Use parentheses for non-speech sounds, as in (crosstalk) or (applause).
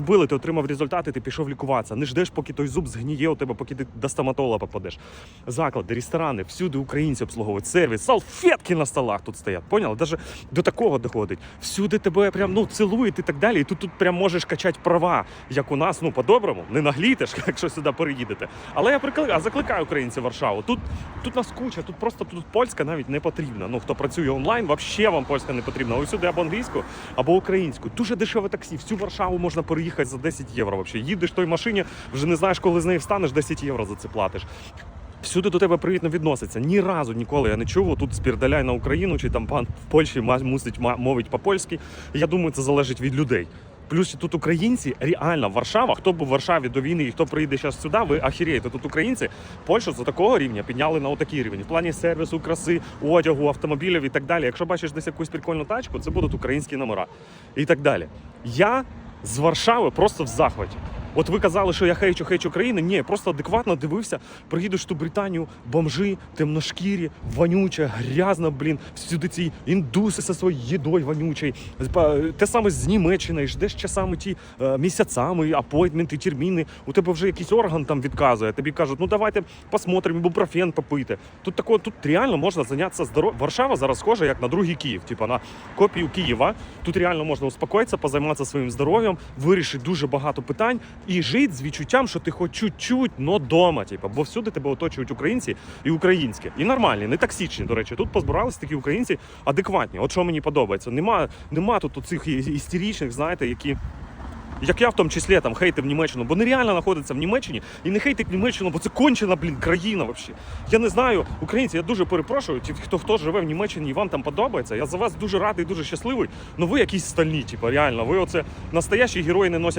ти отримав результати, ти пішов лікуватися. Не ждеш, поки той зуб згніє у тебе, поки ти до стоматолога попадеш. Заклади, ресторани, всюди українці обслуговують сервіс, салфетки на столах тут стоять. Поняли? Даже до такого доходить. Всюди тебе прям ну цілують і так далі. І тут тут прям можеш качати права, як у нас, ну по-доброму, не наглітиш, (laughs) якщо сюди переїдете. Але я прикликаю, закликаю українців Варшаву. Тут тут нас куча, тут просто тут польська навіть не потрібна. Ну хто працює онлайн, взагалі вам польська не потрібна. Ось сюди або англійську, або українську. Дуже дешеве таксі. Всю Варшаву можна переїхати за 10 євро. Взагалі. Їдеш в той машині, вже не знаєш, коли з неї встанеш, 10 євро за це платиш. Всюди до тебе привітно відноситься. Ні разу ніколи я не чув. Тут спірдаляй на Україну, чи там пан в Польщі мусить мовить по-польськи. Я думаю, це залежить від людей. Плюс тут українці реально Варшава. Хто був в Варшаві до війни і хто приїде зараз сюди, ви ахірієте. Тут українці Польщу за такого рівня підняли на отакий рівень. В плані сервісу, краси, одягу, автомобілів і так далі. Якщо бачиш десь якусь прикольну тачку, це будуть українські номера і так далі. Я з Варшави просто в захваті. От ви казали, що я хейчу хейчу країни. Ні, просто адекватно дивився. Приїдеш ту Британію, бомжи, темношкірі, вонюче, грязно, блін, всюди ці індуси зі своєю їдою вонючою. Те саме з Німеччини, ждеш часами ті е, місяцями, апойтменти, терміни. У тебе вже якийсь орган там відказує. Тобі кажуть, ну давайте посмотримо, ібупрофен попити. Тут такого, тут реально можна зайнятися здоров'ям. Варшава зараз схожа як на другий Київ, типа на копію Києва. Тут реально можна успокоїтися, позайматися своїм здоров'ям, вирішити дуже багато питань і жити з відчуттям, що ти хоч чуть-чуть, но дома, типа, бо всюди тебе оточують українці і українські. І нормальні, не токсичні, до речі. Тут позбирались такі українці адекватні. От що мені подобається. Нема, нема тут цих істеричних, знаєте, які. Як я в тому числі там хейтив Німеччину, бо нереально знаходиться в Німеччині і не хейтить Німеччину, бо це кончена, блін, країна взагалі. Я не знаю, українці, я дуже перепрошую, ті, хто хто живе в Німеччині і вам там подобається. Я за вас дуже радий, дуже щасливий. Ну ви якісь стальні, типу, реально. Ви оце настоящі герої не носять.